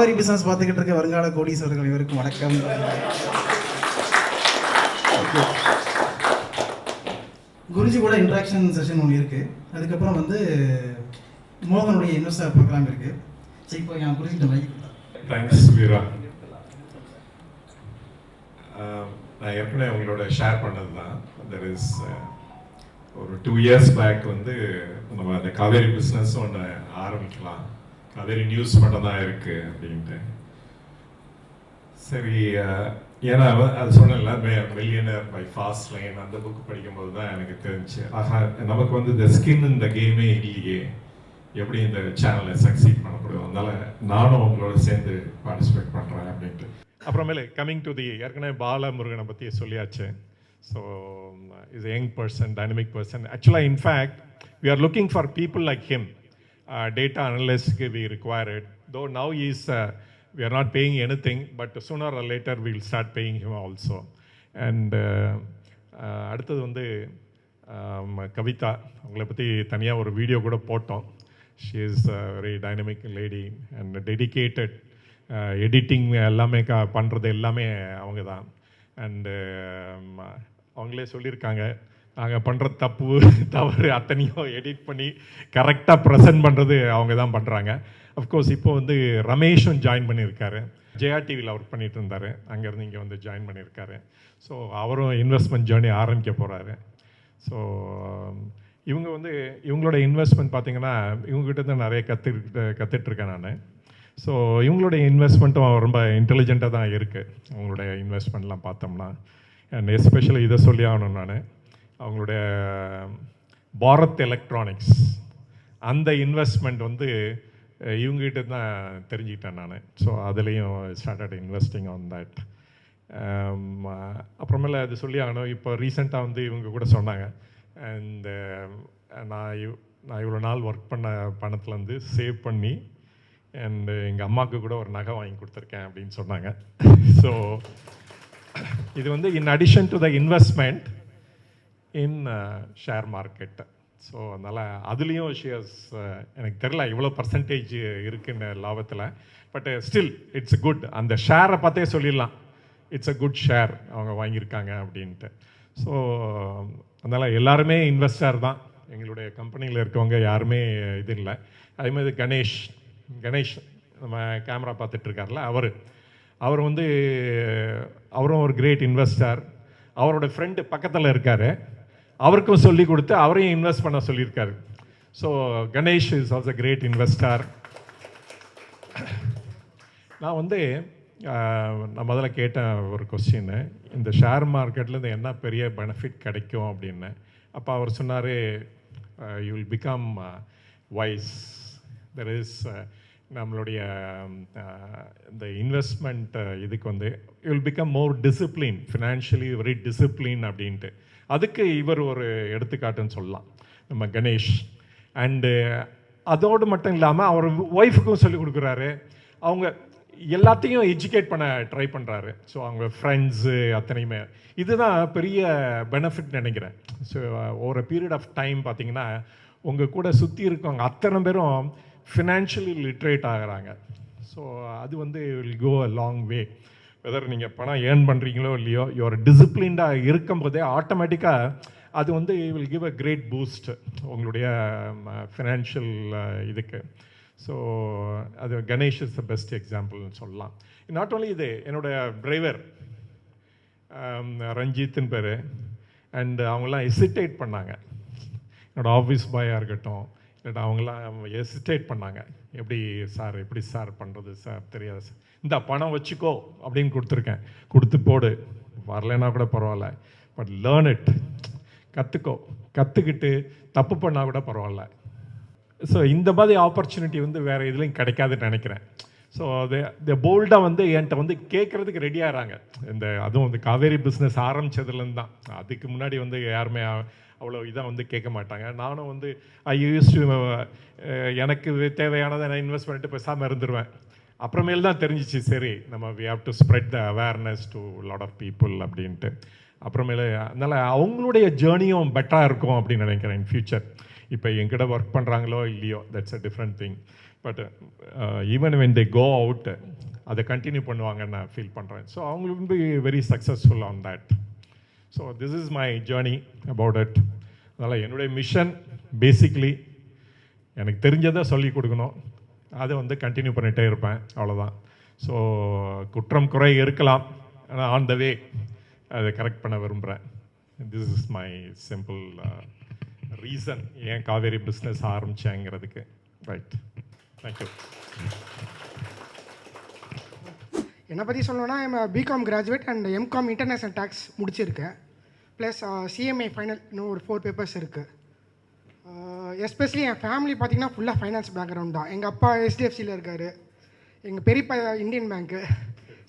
Kaveri business பார்த்துக்கிட்டு இருக்க வருங்கால கோடீஸ்வரர்கள் இவருக்கும் வணக்கம். குருஜி கூட இன்ட்ராக்ஷன் செஷன் ஒன்று இருக்குது அதுக்கப்புறம் வந்து மோகனுடைய இன்வெஸ்டர் ப்ரோக்ராம் இருக்குது சரி இப்போ என் குருஜிட்ட மைக் தேங்க்ஸ் வீரா நான் ஏற்கனவே உங்களோட ஷேர் பண்ணது தான் தெர் இஸ் ஒரு டூ இயர்ஸ் பேக் வந்து நம்ம அந்த காவேரி பிஸ்னஸ் ஒன்று ஆரம்பிக்கலாம். காவேரி நியூஸ் மட்டும் தான் இருக்கு அப்படின்ட்டு. சரி ஏன்னா அது சொன்னல மில்லியனர் பை ஃபாஸ்ட் லைன் அந்த புக் படிக்கும்போது தான் எனக்கு தெரிஞ்சு. ஆஹா நமக்கு வந்து இந்த ஸ்கின் இந்த கேமே இல்லையே. எப்படி இந்த சேனலை சக்சீட் பண்ண முடியும்? அதனால நானும் உங்களோட சேர்ந்து பார்ட்டிசிபேட் பண்ணுறேன் அப்படின்ட்டு. அப்புறமேலே கம்மிங் டு தி ஏற்கனவே பாலமுருகனை பற்றி சொல்லியாச்சு. So is young person dynamic person ஆக்சுவலாக in fact we are looking for people like him data data analyst we required. Though now he's, we are not paying anything, but sooner or later we'll start paying him also And அடுத்தது வந்து கவிதா அவங்கள பற்றி தனியாக ஒரு video கூட போட்டோம் she is a very dynamic lady and dedicated editing எல்லாமே க பண்ணுறது எல்லாமே அவங்க தான் அண்டு அவங்களே சொல்லியிருக்காங்க நாங்கள் பண்ணுற தப்பு தவறு அத்தனையும் எடிட் பண்ணி கரெக்டாக ப்ரெசென்ட் பண்ணுறது அவங்க தான் பண்ணுறாங்க அஃப்கோர்ஸ் இப்போ வந்து ரமேஷும் ஜாயின் பண்ணியிருக்காரு. ஜெயா டிவியில் ஒர்க் பண்ணிட்டு இருந்தார். அங்கேருந்து இங்கே வந்து ஜாயின் பண்ணியிருக்காரு. ஸோ அவரும் இன்வெஸ்ட்மெண்ட் ஜேர்னி ஆரம்பிக்க போகிறாரு ஸோ இவங்க வந்து இவங்களோட இன்வெஸ்ட்மெண்ட் பார்த்திங்கன்னா இவங்ககிட்ட தான் நிறைய கற்றுக்கிட்டு கற்றுட்ருக்கேன் நான். ஸோ இவங்களுடைய இன்வெஸ்ட்மெண்ட்டும் ரொம்ப இன்டெலிஜெண்ட்டாக தான் இருக்குது அவங்களுடைய இன்வெஸ்ட்மெண்ட்லாம் பார்த்தோம்னா. அண்ட் எஸ்பெஷலி இதை சொல்லி ஆகணும் நான். அவங்களுடைய பாரத் எலக்ட்ரானிக்ஸ். அந்த இன்வெஸ்ட்மெண்ட் வந்து இவங்ககிட்ட தான் தெரிஞ்சுக்கிட்டேன் நான். ஸோ அதுலேயும் ஸ்டார்டட் இன்வெஸ்டிங் ஆன் தட் அப்புறமேல அது சொல்லி ஆகணும். இப்போ ரீசெண்டாக வந்து இவங்க கூட சொன்னாங்க. இந்த நான் இவ் நான் இவ்வளோ நாள் ஒர்க் பண்ண பணத்துலேருந்து சேவ் பண்ணி அண்டு எங்கள் அம்மாவுக்கு கூட ஒரு நகை வாங்கி கொடுத்துருக்கேன் அப்படின்னு சொன்னாங்க. ஸோ இது வந்து in addition to the investment in share market so அதனால் அதுலேயும் ஷேர்ஸ் எனக்கு தெரில இவ்வளோ பர்சன்டேஜ் இருக்குன்னு லாபத்தில். பட் ஸ்டில் இட்ஸ் குட் அந்த ஷேரை பார்த்தே சொல்லிடலாம். இட்ஸ் அ குட் ஷேர் அவங்க வாங்கியிருக்காங்க அப்படின்ட்டு. ஸோ அதனால் எல்லாருமே இன்வெஸ்டர் தான். எங்களுடைய கம்பெனியில் இருக்கவங்க யாருமே இது இல்லை. அதே மாதிரி கணேஷ் கணேஷ் நம்ம கேமரா பார்த்துட்ருக்கார்ல அவர். அவர் வந்து அவரும் ஒரு கிரேட் இன்வெஸ்டர் அவரோட ஃப்ரெண்டு பக்கத்தில் இருக்கார். அவருக்கும் சொல்லி கொடுத்து அவரையும் இன்வெஸ்ட் பண்ண சொல்லியிருக்காரு. So Ganesh is also great investor நான் வந்து நான் முதல்ல கேட்டேன் ஒரு கொஸ்டின்னு இந்த ஷேர் மார்க்கெட்லேருந்து என்ன பெரிய பெனிஃபிட் கிடைக்கும் அப்படின்னு. அப்போ அவர் சொன்னார் you will become wise there is நம்மளுடைய இந்த இன்வெஸ்ட்மெண்ட் இதுக்கு வந்து you will become more discipline financially very discipline அப்படின்ட்டு. அதுக்கு இவர் ஒரு எடுத்துக்காட்டுன்னு சொல்லலாம். நம்ம கணேஷ். அண்டு uh, அதோடு மட்டும் இல்லாமல் அவர் ஒய்ஃபுக்கும் சொல்லி கொடுக்குறாரு. அவங்க எல்லாத்தையும் எஜுகேட் பண்ண ட்ரை பண்ணுறாரு ஸோ அவங்க ஃப்ரெண்ட்ஸு அத்தனையுமே. இதுதான் பெரிய பெனிஃபிட் நினைக்கிறேன். ஸோ ஒரு பீரியட் ஆஃப் டைம் பார்த்திங்கன்னா உங்கள் கூட சுற்றி இருக்கவங்க அத்தனை பேரும் ஃபினான்ஷியலி லிட்ரேட் ஆகிறாங்க. ஸோ அது வந்து will go a long way whether நீங்கள் பணம் ஏர்ன் பண்ணுறீங்களோ இல்லையோ யுவர் டிசிப்ளின்டாக இருக்கும்போதே ஆட்டோமேட்டிக்காக அது வந்து will give a great boost உங்களுடைய ஃபினான்ஷியல் இதுக்கு. ஸோ அது கணேஷ் இஸ் த பெஸ்ட் எக்ஸாம்பிள்னு சொல்லலாம். நாட் ஓன்லி இது என்னோட டிரைவர் ரஞ்சித்னு பேர். அண்ட் அவங்களாம் எசிட்டேட் பண்ணாங்க. என்னோடய ஆஃபீஸ் பாயாக இருக்கட்டும் அவங்களாம் எசிஸ்டேட் பண்ணாங்க. எப்படி சார் எப்படி சார் பண்ணுறது சார்? தெரியாது சார். இந்த பணம் வச்சுக்கோ அப்படின்னு கொடுத்துருக்கேன். கொடுத்து போடு. வரலைன்னா கூட பரவாயில்ல. பட் லேர்ன் இட் கற்றுக்கோ கற்றுக்கிட்டு தப்பு பண்ணால் கூட பரவாயில்ல. ஸோ இந்த மாதிரி ஆப்பர்ச்சுனிட்டி வந்து வேறு இதுலேயும் கிடைக்காதுன்னு நினைக்கிறேன். ஸோ அது இந்த போல்டாக வந்து என்கிட்ட வந்து கேட்குறதுக்கு ரெடியாகிறாங்க இந்த அதுவும் வந்து காவேரி பிஸ்னஸ் ஆரம்பித்ததுலேருந்து தான் அதுக்கு முன்னாடி வந்து யாருமே அவ்வளோ இதாக வந்து கேட்க மாட்டாங்க. நானும் வந்து ஐ யூஸ் எனக்கு தேவையானதை நான் இன்வெஸ்ட் பண்ணிட்டு பேசாமல் இருந்துருவேன். அப்புறமேல் தான் தெரிஞ்சிச்சு சரி நம்ம we have to spread the awareness to lot of people அப்படின்ட்டு. அப்புறமேல அதனால் அவங்களுடைய ஜேர்னியும் பெட்டராக இருக்கும் அப்படின்னு நினைக்கிறேன் இன் ஃபியூச்சர் இப்போ எங்கிட்ட ஒர்க் பண்ணுறாங்களோ இல்லையோ that's a different thing but even when they go out அதை கண்டினியூ பண்ணுவாங்கன்னு நான் ஃபீல் பண்ணுறேன் ஸோ அவங்களுக்கு வந்து very successful on that so this is my journey about it அதனால் என்னுடைய மிஷன் பேசிக்லி எனக்கு தெரிஞ்சதை சொல்லி கொடுக்கணும். அதை வந்து கண்டினியூ பண்ணிகிட்டே இருப்பேன் அவ்வளோதான் ஸோ குற்றம் குறை இருக்கலாம் ஆனால் ஆன் த வே அதை கரெக்ட் பண்ண விரும்புகிறேன் this is my simple reason ஏன் காவேரி பிஸ்னஸ் ஆரம்பித்தேங்கிறதுக்கு ரைட் தேங்க்யூ என்னை பற்றி சொல்லணும்னா BCom graduate and MCom international tax முடிச்சிருக்கேன். ப்ளஸ் சிஎம்ஏ ஃபைனல் இன்னும் ஒரு ஃபோர் பேப்பர்ஸ் இருக்குது எஸ்பெஷலி என் ஃபேமிலி பார்த்தீங்கன்னா ஃபுல்லாக ஃபைனான்ஸ் பேக்ரவுண்ட் தான். எங்கள் அப்பா ஹெச்டிஎஃப்சியில் இருக்கார். எங்கள் பெரியப்பா இந்தியன் பேங்க்கு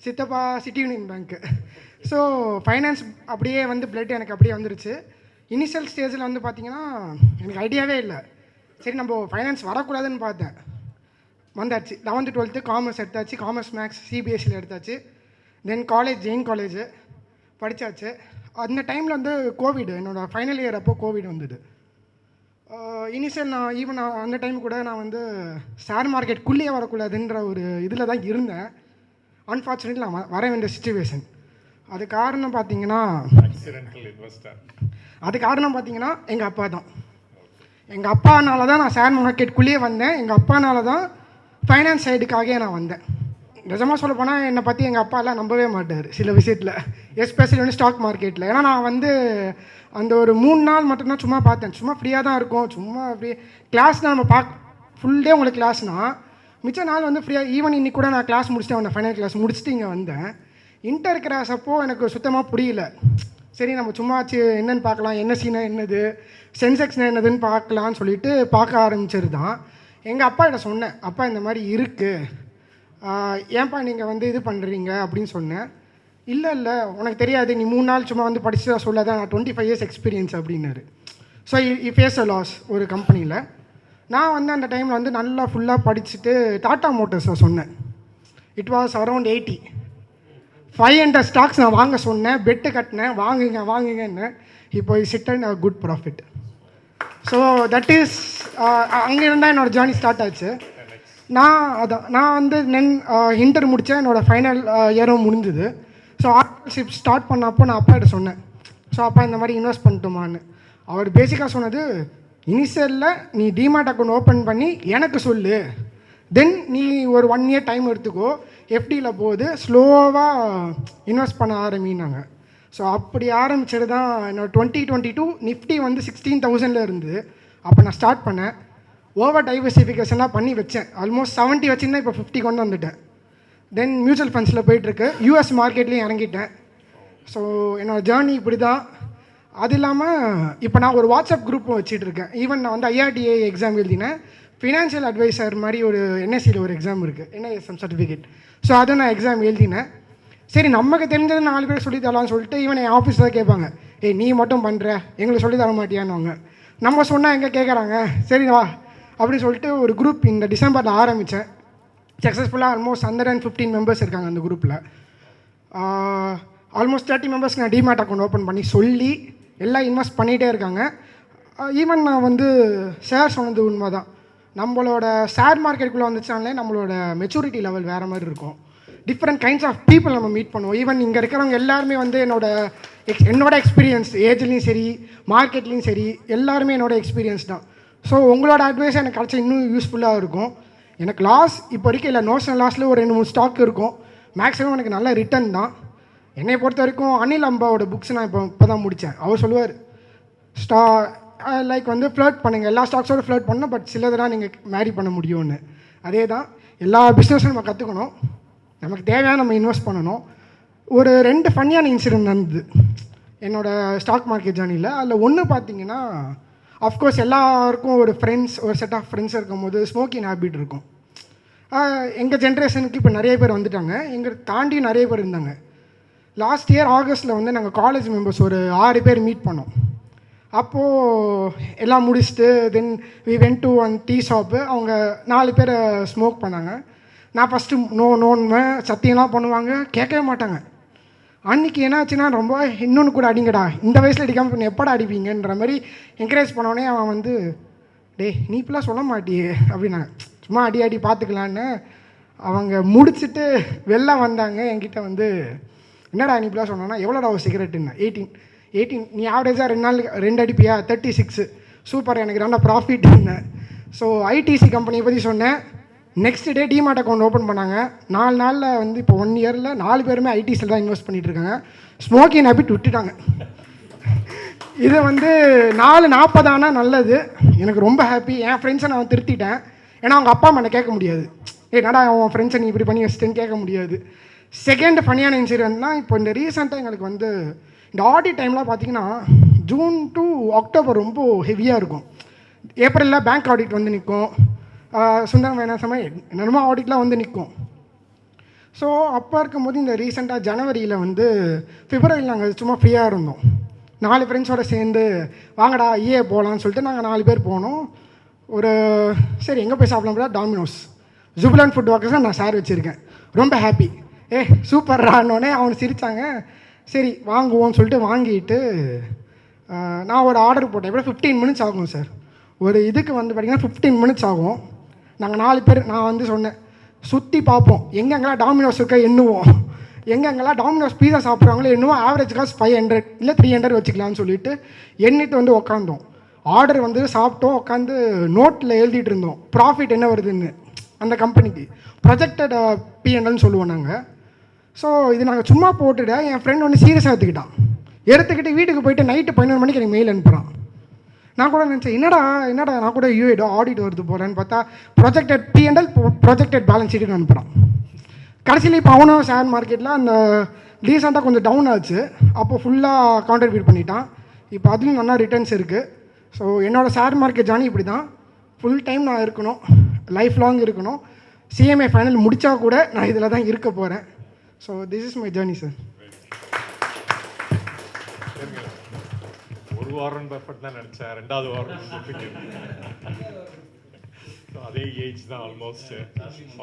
சித்தப்பா சிட்டி யூனியன் பேங்க்கு ஸோ ஃபைனான்ஸ் அப்படியே வந்து பிளட் எனக்கு அப்படியே வந்துருச்சு. இனிஷியல் ஸ்டேஜில் வந்து பார்த்திங்கன்னா எனக்கு ஐடியாவே இல்லை. சரி நம்ம ஃபைனான்ஸ் வரக்கூடாதுன்னு பார்த்தேன். வந்தாச்சு. லெவன்த்து டுவெல்த்து காமர்ஸ் எடுத்தாச்சு. காமர்ஸ் மேக்ஸ் சிபிஎஸ்சியில் எடுத்தாச்சு. தென் காலேஜ் ஜெயின் காலேஜ் படித்தாச்சு அந்த டைமில் வந்து கோவிட் என்னோடய ஃபைனல் இயர் அப்போ கோவிட் வந்தது. இனிஷியல் நான் ஈவன் அந்த டைம் கூட நான் வந்து ஷேர் மார்க்கெட்குள்ளேயே வரக்கூடாதுன்ற ஒரு இதில் தான் இருந்தேன். அன்ஃபார்ச்சுனேட்லி நான் வர வேண்டிய சுச்சுவேஷன் அது காரணம் பார்த்தீங்கன்னா அது காரணம் பார்த்தீங்கன்னா எங்கள் அப்பா தான். எங்கள் அப்பானால தான் நான் ஷேர் மார்க்கெட்டுக்குள்ளேயே வந்தேன். எங்கள் அப்பானால தான் ஃபைனான்ஸ் சைடுக்காகவே நான் வந்தேன். நிஜமாக சொல்ல போனால் என்னை பற்றி எங்கள் அப்பாலாம் நம்பவே மாட்டார் சில விஷயத்தில் எஸ்பெஷலி வந்து ஸ்டாக் மார்க்கெட்டில் ஏன்னா நான் வந்து அந்த ஒரு மூணு நாள் மட்டும்தான் சும்மா பார்த்தேன். சும்மா ஃப்ரீயாக தான் இருக்கும். சும்மா அப்படியே கிளாஸ்னால் நம்ம பார்க்க ஃபுல் டே உங்களுக்கு கிளாஸ்னால் மிச்ச நாள் வந்து ஃப்ரீயாக ஈவன் இன்னைக்கு கூட நான் கிளாஸ் முடிச்சுட்டு வந்தேன் ஃபைனல் கிளாஸ் முடிச்சுட்டு இங்கே வந்தேன். இன்டர் கிளாஸ் அப்போ எனக்கு சுத்தமாக புரியல. சரி நம்ம சும்மாச்சு என்னன்னு பார்க்கலாம். என்எஸ்சினா என்னது? சென்செக்ஸ்னா என்னதுன்னு பார்க்கலான்னு சொல்லிட்டு பார்க்க ஆரம்பிச்சது தான் எங்கள் அப்பா கிட்ட சொன்னேன் அப்பா இந்த மாதிரி இருக்குது ஏன்பா நீங்கள் வந்து இது பண்ணுறீங்க அப்படின்னு சொன்னேன். இல்லை இல்லை உனக்கு தெரியாது. நீ மூணு நாள் சும்மா வந்து படிச்சு சொல்லாத நான் டுவெண்ட்டி ஃபைவ் இயர்ஸ் எக்ஸ்பீரியன்ஸ் அப்படின்னாரு so I face a loss ஒரு கம்பெனியில் நான் வந்து அந்த டைமில் வந்து நல்லா ஃபுல்லாக படிச்சுட்டு டாட்டா மோட்டர்ஸை சொன்னேன். It was around eighty five hundred stocks நான் வாங்க சொன்னேன். பெட்டு கட்டினேன். வாங்குங்க வாங்குங்கன்னு. இப்போ sit and good profit so that is uh, அங்கே இருந்தால் என்னோடய ஜேர்னி ஸ்டார்ட் ஆச்சு. நான் அதான் நான் வந்து நென் இன்டர் முடித்தேன் என்னோடய ஃபைனல் இயரும் முடிஞ்சுது. ஸோ ஆர்டர்ஷிப் ஸ்டார்ட் பண்ணப்போ நான் அப்பா கிட்ட சொன்னேன். ஸோ அப்பா இந்த மாதிரி இன்வெஸ்ட் பண்ணட்டுமான்னு. அவர் பேசிக்காக சொன்னது இனிஷியலில் நீ டிமார்ட் அக்கௌண்ட் ஓப்பன் பண்ணி எனக்கு சொல்லு. தென் நீ ஒரு ஒன் இயர் டைம் எடுத்துக்கோ. எஃப்டியில் போகுது. ஸ்லோவாக இன்வெஸ்ட் பண்ண ஆரம்பினாங்க. ஸோ அப்படி ஆரம்பிச்சது தான் என்னோட டுவெண்ட்டி டுவெண்ட்டி டூ நிஃப்டி வந்து சிக்ஸ்டீன் தௌசண்டில் இருந்து அப்போ நான் ஸ்டார்ட் பண்ணேன். ஓவர் டைவர்சிஃபிகேஷனாக பண்ணி வச்சேன். ஆல்மோஸ்ட் செவன்ட்டி வச்சுருந்தேன் இப்போ ஃபிஃப்டி கொண்டு வந்துட்டேன். தென் மியூச்சுவல் ஃபண்ட்ஸில் போயிட்டுருக்கு. யூஎஸ் மார்க்கெட்லேயும் இறங்கிட்டேன். ஸோ என்னோடய ஜேர்னி இப்படி தான் அது இல்லாமல் இப்போ நான் ஒரு வாட்ஸ்அப் குரூப்பும் வச்சுட்டு இருக்கேன் ஈவன் நான் வந்து ஐஆர்டிஏ எக்ஸாம் எழுதினேன். ஃபினான்ஷியல் அட்வைசர் மாதிரி ஒரு என்எஸ்சியில் ஒரு எக்ஸாம் இருக்குது என்ஐஎஸ்எம் சர்டிஃபிகேட் ஸோ அதை நான் எக்ஸாம் எழுதினேன். சரி நமக்கு தெரிஞ்சது நாலு பேர் சொல்லி தரலாம்னு சொல்லிட்டு ஈவன் என் ஆஃபீஸில் தான் கேட்பாங்க. ஏய் நீ மட்டும் பண்ணுற எங்களுக்கு சொல்லி தர மாட்டியான்னு நம்ம சொன்னால் எங்கே கேட்குறாங்க? சரி வா. அப்படின்னு சொல்லிட்டு ஒரு குரூப் இந்த டிசம்பரில் ஆரம்பித்தேன் சக்ஸஸ்ஃபுல்லாக almost hundred and fifteen members இருக்காங்க அந்த குரூப்பில் ஆல்மோஸ்ட் தேர்ட்டி மெம்பர்ஸ்க்கு நான் டிமேட் அக்கௌண்ட் ஓப்பன் பண்ணி சொல்லி எல்லாம் இன்வெஸ்ட் பண்ணிகிட்டே இருக்காங்க. ஈவன் நான் வந்து ஷேர் சொன்னது உண்மை தான் நம்மளோட ஷேர் மார்க்கெட்டுக்குள்ளே வந்துச்சாலே நம்மளோட மெச்சூரிட்டி லெவல் வேறு மாதிரி இருக்கும். டிஃப்ரெண்ட் கைண்ட்ஸ் ஆஃப் பீப்புள் நம்ம மீட் பண்ணுவோம். ஈவன் இங்கே இருக்கிறவங்க எல்லாருமே வந்து என்னோட எக்ஸ் என்னோட எக்ஸ்பீரியன்ஸ் ஏஜ்லேயும் சரி மார்க்கெட்லேயும் சரி எல்லாருமே என்னோட எக்ஸ்பீரியன்ஸ் தான். ஸோ உங்களோட அட்வைஸ் எனக்கு கிடச்சா இன்னும் யூஸ்ஃபுல்லாக இருக்கும். எனக்கு லாஸ் இப்போ வரைக்கும் இல்லை நோஷனல் லாஸில் ஒரு ரெண்டு மூணு ஸ்டாக் இருக்கும். மேக்ஸிமம் எனக்கு நல்ல ரிட்டர்ன் தான். என்னை பொறுத்த வரைக்கும் அனில் அம்பாவோட புக்ஸ் நான் இப்போ இப்போ தான் முடித்தேன் அவர் சொல்லுவார் ஸ்டா லைக் வந்து ஃப்ளர்ட் பண்ணுங்கள் எல்லா ஸ்டாக்ஸோட ஃப்ளர்ட் பண்ணணும் பட் சிலதெல்லாம் நீங்கள் மேரி பண்ண முடியும்னு. அதே தான் எல்லா பிஸ்னஸும் நம்ம கற்றுக்கணும் நமக்கு தேவையான நம்ம இன்வெஸ்ட் பண்ணணும். ஒரு ரெண்டு ஃபன்னியான இன்சிடென்ட் நடந்தது. என்னோடய ஸ்டாக் மார்க்கெட் ஜேர்னியில் அதில் ஒன்று பார்த்தீங்கன்னா அஃப்கோர்ஸ் எல்லாருக்கும் ஒரு ஃப்ரெண்ட்ஸ் ஒரு செட் ஆஃப் ஃப்ரெண்ட்ஸ் இருக்கும்போது ஸ்மோக்கிங் ஹேபிட் இருக்கும். எங்கள் ஜென்ரேஷனுக்கு இப்போ நிறைய பேர் வந்துட்டாங்க. எங்களை தாண்டி நிறைய பேர் இருந்தாங்க. லாஸ்ட் இயர் ஆகஸ்ட்டில் வந்து நாங்கள் காலேஜ் மெம்பர்ஸ் ஒரு ஆறு பேர் மீட் பண்ணோம். அப்போது எல்லாம் முடிச்சுட்டு then we went to one tea shop அவங்க நாலு பேர் ஸ்மோக் பண்ணாங்க. நான் ஃபஸ்ட்டு நோ நோன்வேன் சத்தியம்லாம் பண்ணுவாங்க கேட்கவே மாட்டாங்க. அன்றைக்கி என்னாச்சுன்னா ரொம்ப இன்னொன்று கூட அடிங்கடா இந்த வயசில் அடிக்காமல் பண்ண எப்படா அடிப்பீங்கன்ற மாதிரி என்கரேஜ் பண்ணோடனே அவன் வந்து டேய் நீ இப்பெல்லாம் சொல்ல மாட்டியே அப்படின்னாங்க. சும்மா அடி அடி பார்த்துக்கலான்னு அவங்க முடிச்சுட்டு வெளில வந்தாங்க. என்கிட்ட வந்து என்னடா நீ இப்பெல்லாம் சொன்னோன்னா எவ்வளோடா ஒரு சிகரெட்டுன்னு? எயிட்டீன் எயிட்டீன் நீ ஆவரேஜாக ரெண்டு நாள் ரெண்டு அடிப்பியா? தேர்ட்டி சிக்ஸு சூப்பர் எனக்கு ரெண்டா ப்ராஃபிட் ஸோ ஐடிசி கம்பெனியை பற்றி சொன்னேன். Next day DMart account open பண்ணாங்க. நாலு நாளில் வந்து இப்போ ஒன் இயரில் நாலு பேருமே ஐடிஸில் தான் இன்வெஸ்ட் பண்ணிட்டு இருக்காங்க ஸ்மோக்கிங் ஹேபிட் விட்டுட்டாங்க. இது வந்து நாலு நாற்பது ஆனால் நல்லது. எனக்கு ரொம்ப ஹாப்பி என் ஃப்ரெண்ட்ஸை நான் திருத்திட்டேன். ஏன்னா அவங்க அப்பா அம்மா என்ன கேட்க முடியாது. ஏ நடா உன் ஃப்ரெண்ட்ஸை நீ இப்படி பண்ணி வச்சிட்டேன்னு கேட்க முடியாது. செகண்ட் ஃபனியான இன்சிடென்ட்னா இப்போ இந்த ரீசெண்டாக எங்களுக்கு வந்து இந்த ஆடிட் டைம்லாம் பார்த்தீங்கன்னா ஜூன் டு அக்டோபர் ரொம்ப ஹெவியாக இருக்கும். ஏப்ரலில் பேங்க் ஆடிட் வந்து நிற்கும் சுந்தரம் வேணா சமயம் என்னென்னமோ ஆடிட்லாம் வந்து நிற்கும் ஸோ அப்போ இருக்கும்போது இந்த ரீசெண்டாக ஜனவரியில் வந்து பிப்ரவரியில் நாங்கள் சும்மா ஃப்ரீயாக இருந்தோம். நாலு ஃப்ரெண்ட்ஸோடு சேர்ந்து வாங்கடா ஏ போகலான்னு சொல்லிட்டு நாங்கள் நாலு பேர் போனோம். ஒரு சரி எங்கே போய் சாப்பிடலாம் டாமினோஸ் ஜூபிலான் ஃபுட் ஒர்க்கர்ஸ் நான் சார் வச்சுருக்கேன். ரொம்ப ஹாப்பி ஏ சூப்பர்ரானோடனே அவன் சிரித்தாங்க சரி வாங்குவோம்னு சொல்லிட்டு வாங்கிட்டு நான் ஒரு ஆர்டர் போட்டேன். எப்படி ஃபிஃப்டீன் மினிட்ஸ் ஆகும் சார் ஒரு இதுக்கு வந்து பார்த்தீங்கன்னா ஃபிஃப்டீன் மினிட்ஸ் ஆகும். நாங்கள் நாலு பேர் நான் வந்து சொன்னேன் சுற்றி பார்ப்போம் எங்கெங்கெல்லாம் டாமினோஸ் இருக்க எண்ணுவோம். எங்கெங்கெல்லாம் டாமினோஸ் பீஸா சாப்பிட்றாங்களோ எண்ணுவோம். ஆவரேஜ் காஸ்ட் ஃபைவ் ஹண்ட்ரட் இல்லை த்ரீ ஹண்ட்ரட் வச்சுக்கலாம்னு சொல்லிட்டு எண்ணிட்டு வந்து உக்காந்தோம். ஆர்டர் வந்து சாப்பிட்டோம் உட்காந்து நோட்டில் எழுதிட்டு இருந்தோம். ப்ராஃபிட் என்ன வருதுன்னு அந்த கம்பெனிக்கு ப்ரொஜெக்டட் பிஎன்எல்னு சொல்லுவோம் நாங்கள் ஸோ இது நாங்கள் சும்மா போட்டுட என் ஃப்ரெண்ட் ஒன்று சீரியஸாக எடுத்துக்கிட்டான். எடுத்துக்கிட்டு வீட்டுக்கு போயிட்டு நைட்டு பதினொரு மணிக்கு எனக்கு மெயில் அனுப்புகிறான் நான் கூட நினச்சேன் என்னடா என்னடா நான் கூட யூஏடோ ஆடிட் வருது போகிறேன்னு பார்த்தா ப்ரொஜெக்டட் பிஎன்எல் ப்ரொஜெக்டட் பேலன்ஸ் ஷீட்டுன்னு அனுப்புகிறான் கடைசியில் இப்போ அவனும் ஷேர் மார்க்கெட்டில் அந்த ரீசெண்டாக கொஞ்சம் டவுன் ஆச்சு. அப்போ ஃபுல்லாக கான்ட்ரிபியூட் பண்ணிட்டான். இப்போ அதுலேயும் நல்லா ரிட்டர்ன்ஸ் இருக்குது ஸோ என்னோடய ஷேர் மார்க்கெட் ஜானி இப்படி தான் ஃபுல் டைம் நான் இருக்கணும். லைஃப் லாங் இருக்கணும். சிஎம்ஏ ஃபைனல் முடித்தா கூட நான் இதில் தான் இருக்க போகிறேன் so this is my journey sir Warren Buffett தான் நினச்சேன் ரெண்டாவது வாரன் ஸோ அதே ஏஜ் தான் almost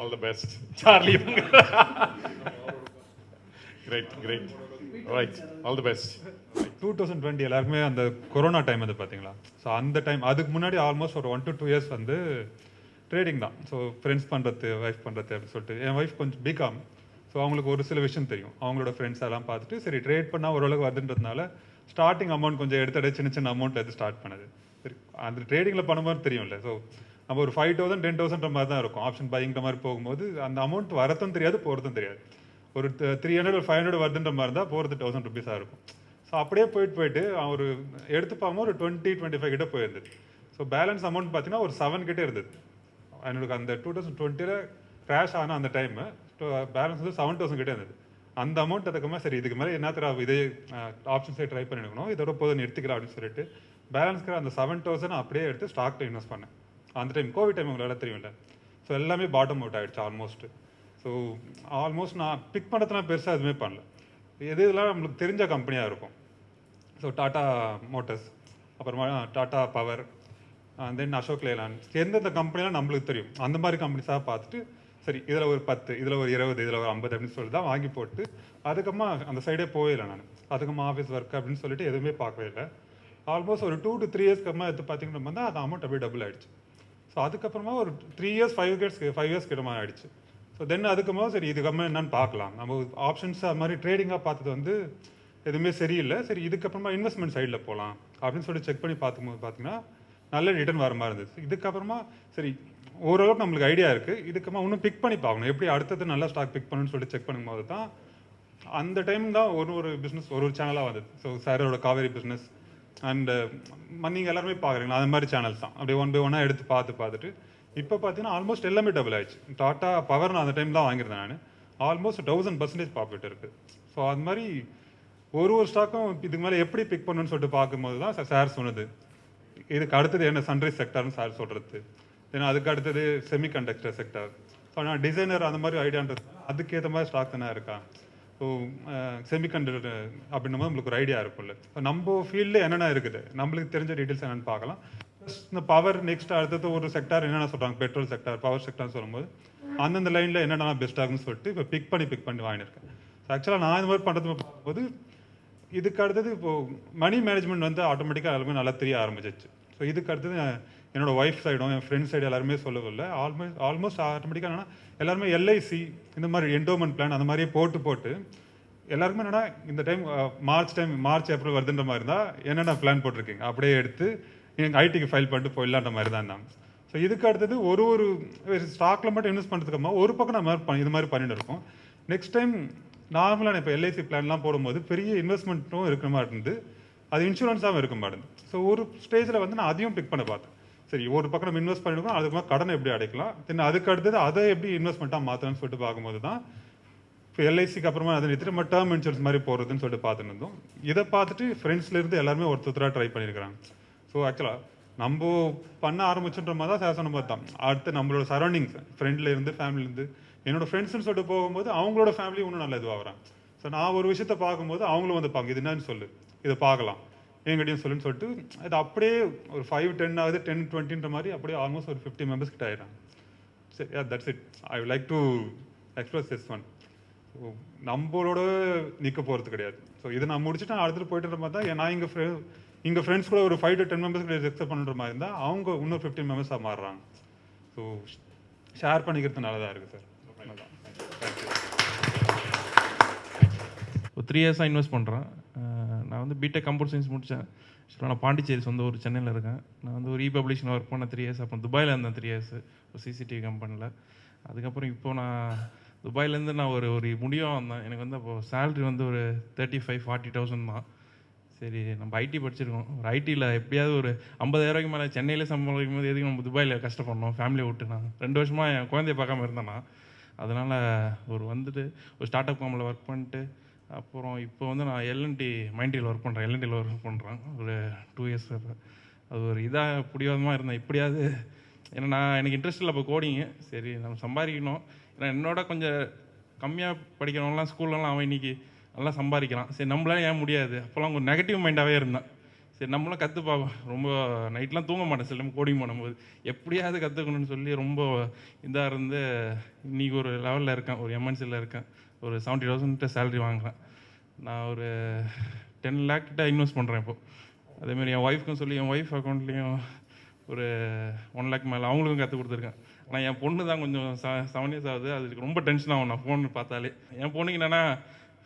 all the best Charlie great great right all the best two thousand twenty எல்லாருக்குமே அந்த கொரோனா டைம் வந்து பார்த்தீங்களா ஸோ அந்த டைம் அதுக்கு முன்னாடி ஆல்மோஸ்ட் ஒரு ஒன் டு டூ இயர்ஸ் வந்து ட்ரேடிங் தான். ஸோ ஃப்ரெண்ட்ஸ் பண்ணுறது ஒய்ஃப் பண்ணுறது அப்படின்னு சொல்லிட்டு. என் ஒய்ஃப் கொஞ்சம் பிகாம் ஸோ அவங்களுக்கு ஒரு சில விஷயம் தெரியும். அவங்களோட ஃப்ரெண்ட்ஸ் எல்லாம் பார்த்துட்டு சரி ட்ரேட் பண்ணால் ஓரளவுக்கு வருதுன்றதுனால ஸ்டார்டிங் அமௌண்ட் கொஞ்சம் எடுத்து சின்ன சின்ன அமௌண்ட் எடுத்து ஸ்டார்ட் பண்ணது. அந்த ட்ரேடிங்கில் பண்ணும்போது தெரியும்ல. ஸோ நம்ம ஒரு ஃபைவ் தௌசண்ட் டென் தௌசண்ட்ற மாதிரி தான் இருக்கும். ஆப்ஷன் பையிங்கிற மாதிரி போகும்போது அந்த அமௌண்ட் வரதும் தெரியாது போகிறதும் தெரியாது. ஒரு த்ரீ ஹண்ட்ரட் ஃபைவ் ஹண்ட்ரட் வருதுன்ற மாதிரி இருந்தால் போகிறது தௌசண்ட் ருபீஸாக இருக்கும். ஸோ அப்படியே போயிட்டு போயிட்டு அவர் ஒரு எடுத்து பார்க்கும்போது ஒரு டுவெண்ட்டி டுவெண்ட்டி ஃபைவ் கிட்ட போயிருந்தது. ஸோ பேலன்ஸ் அமௌண்ட் பார்த்தீங்கன்னா ஒரு செவன் கிட்டே இருந்தது. எனக்கு அந்த டூ தௌசண்ட் டுவெண்ட்டியில் கிராஷ் ஆன அந்த டைமு பேலன்ஸ் வந்து செவன் தௌசண்ட் கிட்டே இருந்தது. அந்த அமௌண்ட் அதுக்குமே சரி இதுக்கு மேலே என்ன இதே ஆப்ஷன்ஸே ட்ரை பண்ணிருக்கணும்? இதோட போதும் நிறுத்திக்கலாம் அப்படின்னு சொல்லிட்டு பேலன்ஸ்க்கு அந்த செவன் தௌசண்ட் அப்படியே எடுத்து ஸ்டாக்ல இன்வெஸ்ட் பண்ணேன். அந்த டைம் கோவிட் டைம் உங்களால் தெரியும்ல. ஸோ எல்லாமே பாட்டம் அவுட் ஆகிடுச்சு ஆல்மோஸ்ட் ஸோ ஆல்மோஸ்ட் நான் பிக் பண்ணுறதுலாம் பெருசாக எதுவுமே பண்ணல. எது இதெல்லாம் நம்மளுக்கு தெரிஞ்ச கம்பெனியாக இருக்கும். ஸோ டாட்டா மோட்டர்ஸ் அப்புறமா டாடா பவர் தென் அசோக் லேலான் எந்தெந்த கம்பெனிலாம் நம்மளுக்கு தெரியும்? அந்த மாதிரி கம்பெனிஸாக பார்த்துட்டு சரி இதில் ஒரு பத்து இதில் ஒரு இருபது இதில் ஒரு ஐம்பது அப்படின்னு சொல்லி தான் வாங்கி போட்டு அதுக்கப்புறமா அந்த சைடே போயிடல நான். அதுக்கப்புறமா ஆஃபீஸ் ஒர்க் அப்படின்னு சொல்லிட்டு எதுவுமே பார்க்கவே இல்லை. ஆல்மோஸ்ட் ஒரு டூ டு த்ரீ இயர்ஸ்க்கு அப்புறமா எடுத்து பார்த்தீங்கன்னா வந்து அந்த அமௌண்ட் அப்படியே டபுள் ஆகிடுச்சு ஸோ அதுக்கப்புறமா ஒரு three years five years five years கிட்டமாக ஆகிடுச்சு ஸோ தென் அதுக்கப்புறமா சரி இதுக்கப்புறமா என்னன்னு பார்க்கலாம். நம்ம ஆப்ஷன்ஸ் அது மாதிரி ட்ரேடிங்காக பார்த்தது வந்து எதுவுமே சரியில்லை. சரி இதுக்கப்புறமா இன்வெஸ்ட்மெண்ட் சைடில் போகலாம் அப்படின்னு சொல்லி செக் பண்ணி பார்க்கும்போது பார்த்தீங்கன்னா நல்ல ரிட்டர்ன் வர மாதிரி இருந்துச்சு இதுக்கப்புறமா சரி ஓரளவுக்கு நம்மளுக்கு ஐடியா இருக்குது இதுக்கப்புறமா இன்னும் பிக் பண்ணி பார்க்கணும். எப்படி அடுத்தது நல்ல ஸ்டாக் பிக் பண்ணணும்னு சொல்லி செக் பண்ணும்போது தான் அந்த டைம் தான் ஒரு ஒரு பிஸ்னஸ் ஒரு ஒரு சேனலாக வந்தது. ஸோ சாரோட காவேரி பிஸ்னஸ் அண்டு நீங்கள் எல்லாருமே பார்க்குறீங்களா? அந்த மாதிரி சேனல்ஸ் தான். அப்படியே ஒன் பை ஒன்னாக எடுத்து பார்த்து பார்த்துட்டு இப்போ பார்த்தீங்கன்னா ஆல்மோஸ்ட் எல்லாமே டபுள் ஆயிடுச்சு. டாட்டா பவர் நான் அந்த டைம் தான் வாங்கியிருந்தேன் நான். ஆல்மோஸ்ட் தௌசண்ட் பர்சன்டேஜ் ப்ராஃபிட் இருக்குது ஸோ அது மாதிரி ஒரு ஒரு ஸ்டாக்கும் இதுக்கு மேலே எப்படி பிக் பண்ணணும்னு சொல்லிட்டு பார்க்கும்போது தான் சார் சொன்னது. இதுக்கு அடுத்தது என்ன சன்ரைஸ் செக்டார்னு சார் சொல்கிறது ஏன்னா அதுக்கு அடுத்தது செமிகண்டக்டர் செக்டார் ஸோ நான் டிசைனர் அந்த மாதிரி ஐடியான்றது அதுக்கேற்ற மாதிரி ஸ்டாக் தானே இருக்கா? ஸோ செமிகண்டக்டர் அப்படின்னும் போது நம்மளுக்கு ஒரு ஐடியா இருக்கும்ல ஸோ நம்ம ஃபீல்டில் என்னென்ன இருக்குது? நம்மளுக்கு தெரிஞ்ச டீட்டெயில்ஸ் என்னென்னு பார்க்கலாம். இந்த பவர் நெக்ஸ்ட் அடுத்தது ஒரு செக்டார் என்னென்ன சொல்கிறாங்க பெட்ரோல் செக்டார் பவர் செக்டார்னு சொல்லும்போது அந்தந்த லைனில் என்னென்ன பெஸ்ட்டாகும்னு சொல்லிட்டு இப்போ பிக் பண்ணி பிக் பண்ணி வாங்கியிருக்கேன். ஸோ ஆக்சுவலாக நான் இந்த மாதிரி பண்ணுறது பார்க்கும்போது இதுக்கு அடுத்தது இப்போது மணி மேனேஜ்மெண்ட் வந்து ஆட்டோமேட்டிக்காக எல்லாருமே நல்லா தெரிய ஆரம்பிச்சிச்சு ஸோ இதுக்கு அடுத்தது என்னோடய ஒய்ஃப் சைடும் என் ஃப்ரெண்ட்ஸ் சைடு எல்லாருமே சொல்லவில்லை. ஆல்மோஸ்ட் ஆல்மோஸ்ட் ஆட்டோமேட்டிக்காக என்னென்னா எல்லாருமே எல்ஐசி இந்த மாதிரி என்டோமெண்ட் பிளான் அந்த மாதிரியே போட்டு போட்டு எல்லாருக்குமே என்னென்னா இந்த time March time March April வருதுன்ற மாதிரி இருந்தால் என்னென்ன பிளான் போட்டிருக்கீங்க? அப்படியே எடுத்து எங்கள் ஐடிக்கு ஃபைல் பண்ணிட்டு போயிடலான்ற மாதிரி தான் நான் ஸோ இதுக்கு அடுத்தது ஒரு ஒரு ஸ்டாக்ல மட்டும் இன்வெஸ்ட் பண்ணுறதுக்கு ஒரு பக்கம் நம்ம பண்ணி- இது மாதிரி பண்ணிட்டு இருக்கோம். நெக்ஸ்ட் டைம் நார்மலாக இப்போ எல்ஐசி பிளான்லாம் போடும்போது பெரிய இன்வெஸ்ட்மெண்ட்டும் இருக்கிற மாதிரி இருந்து அது இன்சூரன்ஸாகவும் இருக்க மாட்டேங்குது. ஸோ ஒரு ஸ்டேஜில் வந்து நான் அதையும் பிக் பண்ண பார்த்தேன். சரி ஒரு பக்கம் நம்ம இன்வெஸ்ட் பண்ணிருக்கோம் அதுக்கு மேலே கடனை எப்படி அடைக்கலாம்? தென் அதுக்கு அடுத்தது அதை எப்படி இன்வெஸ்ட்மெண்ட்டாக மாற்றணும்னு சொல்லிட்டு பார்க்கும்போது தான் இப்போ எல்ஐசிக்கு அப்புறமா அதை நிறுத்தி நம்ம டேர்ம் இன்சூரன்ஸ் மாதிரி போகிறதுன்னு சொல்லிட்டு பார்த்துட்டு இருந்தோம். இதை பார்த்துட்டு ஃப்ரெண்ட்ஸ்லேருந்து எல்லாருமே ஒருத்தராக ட்ரை பண்ணியிருக்கிறாங்க ஸோ ஆக்சுவலாக நம்ம பண்ண ஆரம்பிச்சுன்ற மாதிரி தான் சேசனம் பார்த்தோம் அடுத்து நம்மளோட சரௌண்டிங்ஸ் ஃப்ரெண்ட்லேருந்து இருந்து இருந்து என்னோட ஃப்ரெண்ட்ஸ்னு சொல்லிட்டு போகும்போது அவங்களோட ஃபேமிலி இன்னும் நல்ல இதுவாகிறாங்க ஸோ நான் ஒரு விஷயத்த பார்க்கும்போது அவங்களும் வந்து பார்க்க இது என்னன்னு சொல்லு இதை பார்க்கலாம். என்கிட்டயும் சொல்லுன்னு சொல்லிட்டு அது அப்படியே ஒரு ஃபைவ் டென் ஆகுது டென் டுவெண்ட்டின்ற மாதிரி அப்படியே ஆல்மோஸ்ட் ஒரு ஃபிஃப்டி மெம்பர்ஸ் கிட்ட ஆயிடுறாங்க. சரி that's it I like to express as one so நம்மளோட நிற்க போகிறது கிடையாது. ஸோ இதை நான் முடிச்சுட்டு நான் அடுத்துட்டு போயிட்டு மாதிரி தான் நான் இங்கே ஃப்ரெ இங்கே ஃப்ரெண்ட்ஸ் கூட ஒரு ஃபைவ் டு டென் மெம்பர்ஸ் கிட்ட எக்ஸப்ட் பண்ணுற மாதிரி இருந்தால் அவங்க இன்னும் ஃபிஃப்டீன் மெம்பர்ஸாக மாறுறாங்க. ஸோ ஷேர் பண்ணிக்கிறது நல்லதாக இருக்குது சார் தேங்க்யூ த்ரீ இயர்ஸாக இன்வெஸ்ட் பண்ணுறேன் நான் வந்து பிடெக் கம்ப்யூட்டர் சயின்ஸ் முடித்தேன் ஆக்சுவலாக நான் பாண்டிச்சேரி சொந்த ஒரு சென்னையில் இருக்கேன். நான் வந்து ஒரு இ பப்ளிஷன் ஒர்க் பண்ண த்ரீ இயர்ஸ் அப்புறம் துபாயில் இருந்தேன் த்ரீ இயர்ஸ் ஒரு சிசிடிவி கம்பெனியில் அதுக்கப்புறம் இப்போ நான் துபாயிலேருந்து நான் ஒரு ஒரு முடிவாக வந்தேன். எனக்கு வந்து அப்போது சேலரி வந்து ஒரு தேர்ட்டி ஃபைவ் ஃபார்ட்டி தௌசண்ட் தான். சரி நம்ம ஐடி படிச்சிருக்கோம். ஒரு ஐடியில் எப்படியாவது ஒரு ஐம்பதாயிரூவாய்க்கு மேலே சென்னையிலே சம்பளம் போது எதுக்கு நம்ம துபாயில் கஷ்டப்படணும்? ஃபேமிலியை விட்டு நான். ரெண்டு வருஷமாக என் குழந்தைய பார்க்காம இருந்தேன்னா அதனால் ஒரு வந்துட்டு ஒரு ஸ்டார்ட் அப் கம்பெனியில் ஒர்க் பண்ணிட்டு அப்புறம் இப்போ வந்து நான் எல்என்டி மைண்டியில் ஒர்க் பண்ணுறேன் எல்என்டியில் ஒர்க் பண்ணுறேன் ஒரு டூ இயர்ஸ் அது ஒரு இதாக பிடிவாதமாக இருந்தேன். இப்படியாவது ஏன்னா நான் எனக்கு இன்ட்ரெஸ்ட் இல்லை இப்போ கோடிங்கு சரி நம்ம சம்பாதிக்கணும். ஏன்னா என்னோட கொஞ்சம் கம்மியாக படிக்கிறவங்களாம் ஸ்கூல்லலாம் அவன் இன்னைக்கு நல்லா சம்பாதிக்கிறான். சரி நம்மளால ஏன் முடியாது? அப்போல்லாம் கொஞ்சம் நெகட்டிவ் மைண்டாகவே இருந்தேன். சரி நம்மளும் கற்று பார்ப்போம். ரொம்ப நைட்லாம் தூங்க மாட்டேன். சில கோடிங் பண்ணும்போது. எப்படியாவது கற்றுக்கணும்னு சொல்லி ரொம்ப இதாக இருந்து இன்னைக்கு ஒரு லெவலில் இருக்கேன். ஒரு எம்என்சியில் இருக்கேன். ஒரு செவன்ட்டி தௌசண்ட் சேலரி வாங்குறேன். நான் ஒரு டென் லேக் கிட்ட இன்வெஸ்ட் பண்ணுறேன் இப்போது அதேமாதிரி என் ஒய்ஃப்க்கும் சொல்லி என் ஒய்ஃப் அக்கௌண்ட்லேயும் ஒரு ஒன் லேக் மேலே அவங்களுக்கும் கற்றுக் கொடுத்துருக்கேன். ஆனால் என் பொண்ணு தான் கொஞ்சம் செவன் இயர்ஸ் ஆகுது. அதுக்கு ரொம்ப டென்ஷன் ஆகும். நான் ஃபோன் பார்த்தாலே. என் பொண்ணுக்கு என்னென்னா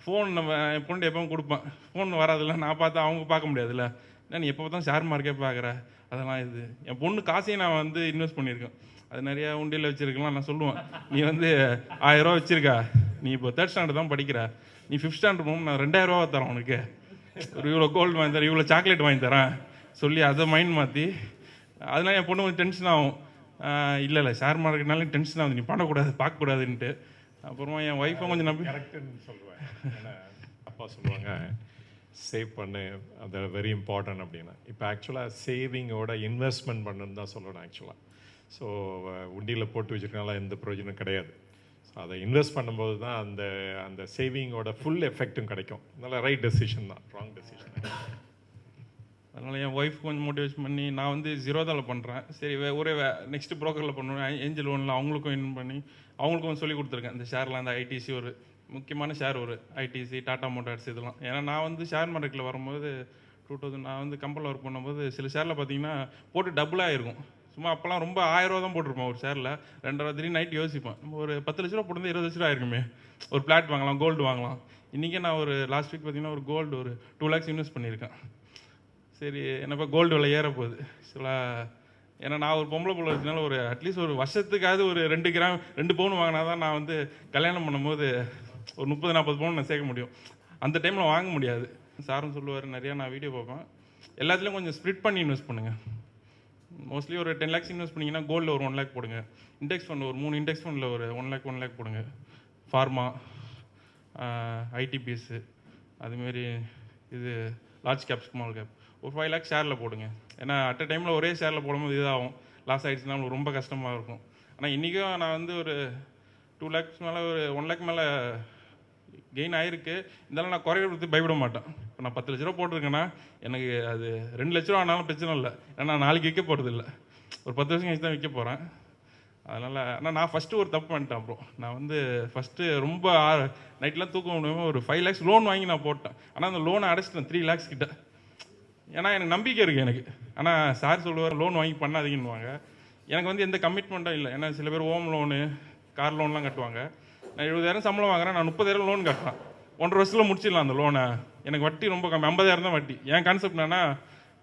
ஃபோன் நம்ம என் பொண்ணு எப்பவும் கொடுப்பேன். ஃபோன் வராதுல்ல. நான் பார்த்தா அவங்க பார்க்க முடியாதுல்ல. ஏன்னா நீ எப்போ பார்த்தா ஷேர் மார்க்கெட் பார்க்குற. அதெல்லாம் இது. என் பொண்ணு காசையும் நான் வந்து இன்வெஸ்ட் பண்ணியிருக்கேன். அது நிறைய உண்டியில் வச்சுருக்கலாம் நான் சொல்லுவேன். நீ வந்து ஆயிரரூவா வச்சுருக்கா. நீ இப்போ தேர்ட் ஸ்டாண்டர்ட் தான் படிக்கிற. நீ ஃபிஃப்த் ஸ்டாண்டர்ட் போகும் நான் ரெண்டாயிரம் ரூபா தரேன் உனக்கு. ஒரு இவ்வளோ கோல்டு வாங்கி தரேன் இவ்வளோ சாக்லேட் வாங்கி தரேன். சொல்லி அதை மைண்ட் மாற்றி அதெல்லாம் என் பொண்ணு கொஞ்சம் டென்ஷன் ஆகும். இல்லை இல்லை ஷேர் மார்க்கெட்னாலும் டென்ஷன் ஆகுது. நீ பண்ணக்கூடாது பார்க்கக்கூடாதுன்ட்டு. அப்புறமா என் ஒய்ஃபை கொஞ்சம் நம்பி கரெக்டுன்னு சொல்லுவேன். அப்பா சொல்லுவாங்க சேவ் பண்ணு அது வெரி இம்பார்ட்டன்ட் அப்படின்னா. இப்போ ஆக்சுவலாக சேவிங்கோட இன்வெஸ்ட்மெண்ட் பண்ணுன்னு தான் சொல்லணும் ஆக்சுவலாக ஸோ உண்டியில் போட்டு வச்சிருக்கனால எந்த பிரயோஜனம் கிடையாது. ஸோ அதை இன்வெஸ்ட் பண்ணும்போது தான் அந்த அந்த சேவிங்கோட ஃபுல் எஃபெக்ட்டும் கிடைக்கும். நல்ல ரைட் டெசிஷன் தான். ராங் டெசிஷன் அதனால் என் ஒய்ஃப் கொஞ்சம் மோட்டிவேஷன் பண்ணி நான் வந்து ஜீரோதாவில் பண்ணுறேன் சரி வே ஒரே வே நெக்ஸ்ட் ப்ரோக்கரில் பண்ணுவேன் ஏஞ்சல் லோனில் அவங்களுக்கும் இன் பண்ணி அவங்களுக்கும் சொல்லி கொடுத்துருக்கேன். இந்த ஷேர்லாம் இந்த ஐடிசி ஒரு முக்கியமான ஷேர் ஒரு ஐடிசி டாடா மோட்டார்ஸ் இதெல்லாம். ஏன்னா நான் வந்து ஷேர் மார்க்கெட்டில் வரும்போது டூ தௌசண்ட் நான் வந்து கம்பெனியில் ஒர்க் பண்ணும்போது சில ஷேரில் பார்த்தீங்கன்னா போட்டு டபுளாக இருக்கும் சும்மா அப்போல்லாம் ரொம்ப ஆயிரம் தான் போட்டிருப்போம் ஒரு ஷேரில். ரெண்டாயிரம் திடீர்னு நைட் யோசிப்பேன். நம்ம ஒரு பத்து லட்ச ரூபா போட்டு இருபது லட்ச ரூபா ஆயிருக்குமே. ஒரு பிளாட் வாங்கலாம் கோல்டு வாங்கலாம். இன்றைக்கே நான் ஒரு லாஸ்ட் வீக் பார்த்தீங்கன்னா ஒரு கோல்டு ஒரு டூ லேக்ஸ் இன்வெஸ்ட் பண்ணியிருக்கேன். சரி என்னப்பா கோல்டு விலை ஏற போகுது. ஏன்னா நான் ஒரு பொம்பளை பிள்ளை வச்சனால ஒரு அட்லீஸ்ட் ஒரு வருஷத்துக்காவது ஒரு ரெண்டு கிராம் ரெண்டு பவுன் வாங்கினா தான் நான் வந்து கல்யாணம் பண்ணும்போது ஒரு முப்பது நாற்பது பவுன் நான் சேர்க்க முடியும். அந்த டைமில் வாங்க முடியாது. சாரும் சொல்லுவார் நிறையா நான் வீடியோ பார்ப்பேன். எல்லாத்துலேயும் கொஞ்சம் ஸ்ப்ளிட் பண்ணி இன்வெஸ்ட் பண்ணுங்கள் மோஸ்ட்லி ஒரு டென் லேக்ஸ் இன்வெஸ்ட் பண்ணிங்கன்னா கோல்டில் ஒரு ஒன் லேக் போடுங்க. இண்டெக்ஸ் ஃபண்ட் ஒரு மூணு இண்டெக்ஸ் ஃபண்டில் ஒரு ஒன் லேக் ஒன் லேக் போடுங்க. ஃபார்மா ஐடிபிஎஸ்ஸு அதுமாரி இது லார்ஜ் கேப் ஸ்மால் கேப் ஒரு ஃபைவ் லேக்ஸ் ஷேரில் போடுங்க. ஏன்னா அட் அ டைமில் ஒரே ஷேரில் போடும்போது இதாகும். லாஸ் ஆகிடுச்சுன்னா நம்மளுக்கு ரொம்ப கஷ்டமாக இருக்கும். ஆனால் இன்றைக்கும் நான் வந்து ஒரு டூ லேக்ஸ் மேலே ஒரு ஒன் லேக் மேலே கெயின் ஆயிருக்கு. இருந்தாலும் நான் குறைய கொடுத்து பயப்பட மாட்டேன். இப்போ நான் பத்து லட்ச ரூபா போட்டிருக்கேன்னா எனக்கு அது ரெண்டு லட்ச ரூபா ஆனாலும் பிரச்சனை இல்லை. ஏன்னா நான் நாளைக்கு விற்க போகிறது இல்லை. ஒரு பத்து வருஷம் கழிச்சு தான் விற்க போகிறேன் அதனால் ஆனால் நான் ஃபஸ்ட்டு ஒரு தப்பு பண்ணிட்டேன் அப்புறம் நான் வந்து ஃபஸ்ட்டு ரொம்ப நைட்லாம் தூக்க முடியாமல் ஒரு ஃபைவ் லேக்ஸ் லோன் வாங்கி நான் போட்டேன். ஆனால் அந்த லோனை அடைச்சிட்டேன் த்ரீ லேக்ஸ் கிட்ட. ஏன்னா எனக்கு நம்பிக்கை இருக்குது எனக்கு. ஆனால் சார் சொல்லுவார் லோன் வாங்கி பண்ணாதீங்கன்னுவாங்க. எனக்கு வந்து எந்த கமிட்மெண்ட்டும் இல்லை. ஏன்னா சில பேர் ஹோம் லோனு கார் லோன்லாம் கட்டுவாங்க. நான் எழுபதாயிரம் சம்பளம் வாங்குறேன் நான் முப்பதாயிரம் லோன் கட்டுறேன் ஒன்றரை வருஷத்தில் முடிச்சிடலாம் அந்த லோனை எனக்கு வட்டி ரொம்ப கம்மி ஐம்பதாயிரம் தான் வட்டி. என் கான்செப்ட் என்னென்னா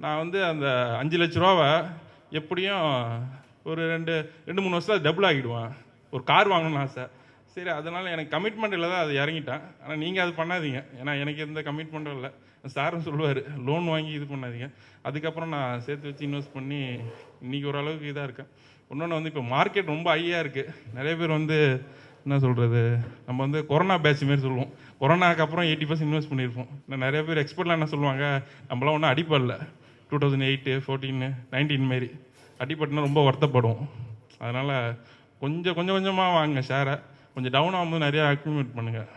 நான் வந்து அந்த அஞ்சு லட்ச ரூபாவை எப்படியும் ஒரு ரெண்டு ரெண்டு மூணு வருஷத்தில் டபுள் ஆகிடுவேன் ஒரு கார் வாங்கணும்னு ஆசை. சரி அதனால் எனக்கு கமிட்மெண்ட் இல்லை தான் அது இறங்கிட்டேன். ஆனால் நீங்கள் அது பண்ணாதீங்க. ஏன்னா எனக்கு எந்த கமிட்மெண்ட்டும் இல்லை. சாரும் சொல்லுவார் லோன் வாங்கி இது பண்ணாதீங்க. அதுக்கப்புறம் நான் சேர்த்து வச்சு இன்வெஸ்ட் பண்ணி இன்றைக்கி ஓரளவுக்கு இதாக இருக்கேன். இன்னொன்று வந்து இப்போ மார்க்கெட் ரொம்ப ஹையாக இருக்குது நிறைய பேர் வந்து என்ன சொல்கிறது நம்ம வந்து கொரோனா பேட்ச் மாரி சொல்லுவோம். கொரோனாக்கு அப்புறம் எயிட்டி பர்சன்ட் இன்வெஸ்ட் பண்ணியிருப்போம். இன்னும் நிறைய பேர் எக்ஸ்பர்ட்லாம் என்ன சொல்லுவாங்க? நம்மளாம் ஒன்றும் அடிப்படல. Two thousand eight fourteen nineteen மாரி. அடிப்பட்டுனா ரொம்ப வருத்தப்படும் அதனால் கொஞ்சம் கொஞ்சம் கொஞ்சமாக வாங்க ஷேரை கொஞ்சம் டவுன் ஆகும்போது நிறையா அக்யூமேட் பண்ணுங்கள்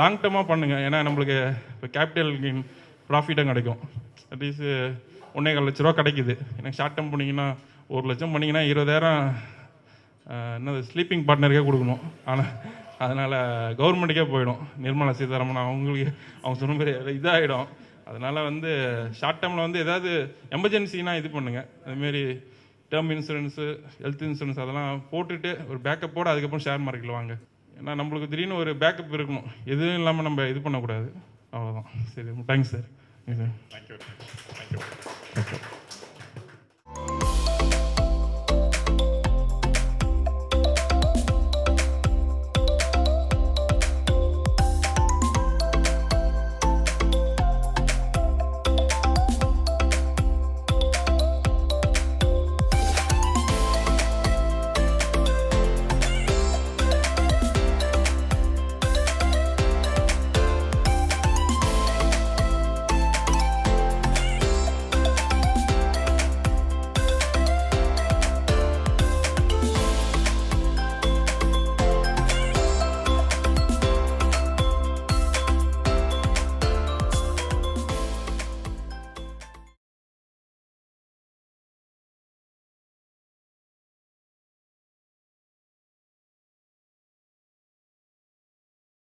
லாங் டேர்மாக பண்ணுங்கள் ஏன்னா நம்மளுக்கு இப்போ கேபிட்டல் கெயின் ப்ராஃபிட்டும் கிடைக்கும். அட்லீஸ்ட் ஒன்றே கால் லட்ச ரூபா கிடைக்குது. எனக்கு ஷார்ட் டேர்ம் பண்ணிங்கன்னா ஒரு லட்சம் பண்ணிங்கன்னா இருபதாயிரம் என்னது ஸ்லீப்பிங் பார்ட்னருக்கே கொடுக்கணும். ஆனால் அதனால் கவர்மெண்ட்டுக்கே போயிடும். நிர்மலா சீதாராமன் அவங்களுக்கு அவங்க சொன்ன மாதிரி இதாகிடும் அதனால் வந்து ஷார்ட் டேர்மில் வந்து ஏதாவது எமர்ஜென்சினா இது பண்ணுங்கள் அதுமாரி டேர்ம் இன்சூரன்ஸு ஹெல்த் இன்சூரன்ஸ் அதெல்லாம் போட்டுட்டு ஒரு பேக்கப்போட அதுக்கப்புறம் ஷேர் மார்க்கெட்டில் வாங்க. ஏன்னா நம்மளுக்கு திடீர்னு ஒரு பேக்கப் இருக்கணும். எதுவும் இல்லாமல் நம்ம இது பண்ணக்கூடாது. அவ்வளோதான் சரி தேங்க்ஸ் சார் தேங்க்யூ தேங்க்யூ